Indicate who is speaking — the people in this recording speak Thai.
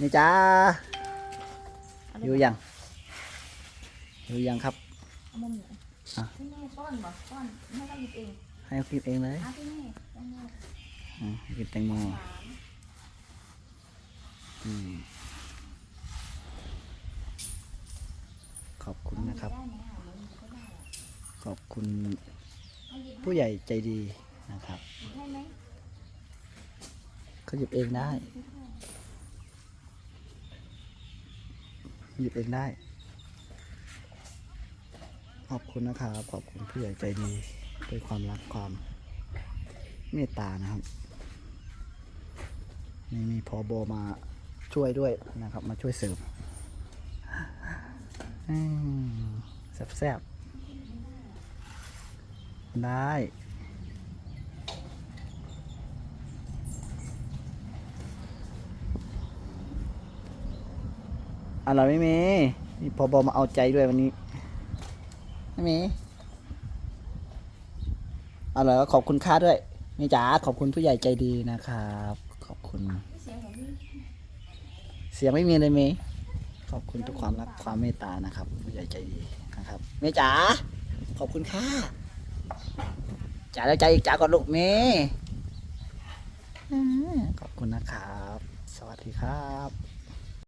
Speaker 1: นี่จ้าอยู่ยังอยู่ยังครับ
Speaker 2: เอามุมไหน
Speaker 1: อะ
Speaker 2: พี่แม่ป้อนบ่ป้อนให้เราหยิบเอง
Speaker 1: ให้เอากินเองเลย
Speaker 2: อะพี่แม่แตงโม
Speaker 1: อืมกินแตงโม
Speaker 2: หวาน
Speaker 1: อืมขอบคุณนะครับ
Speaker 2: ได้ไหมอะมันก็ได้อะ
Speaker 1: ขอบคุณ
Speaker 2: เอาหยิบให้
Speaker 1: ผู้ใหญ่ใจดีนะครับ
Speaker 2: หยิบให้ไหม
Speaker 1: เขาหยิบเองได้ หยิบเองได้ ขอบคุณนะครับ ขอบคุณผู้ใหญ่ใจดีด้วยความรักความเมตตานะครับนี่มีพอบอมาช่วยด้วยนะครับ มาช่วยเสริมอืมแซ่บๆได้ อะไรไม่มีนี่พอบอมาเอาใจด้วยวันนี้ไม่มีอะไรก็ขอบคุณค่าด้วยนี่จ๋าขอบคุณผู้ใหญ่ใจดีนะครับ ขอบคุณ
Speaker 2: เสียง
Speaker 1: ไม่มีเลยเมย์ขอบคุณทุกความรักความเมตตานะครับ ผู้ใหญ่ใจดีนะครับเมย์จ๋าขอบคุณค่ะจ๋าแล้วใจอีกจ๋าก่อนลูกเมย์อืมขอบคุณนะครับ สวัสดีครับ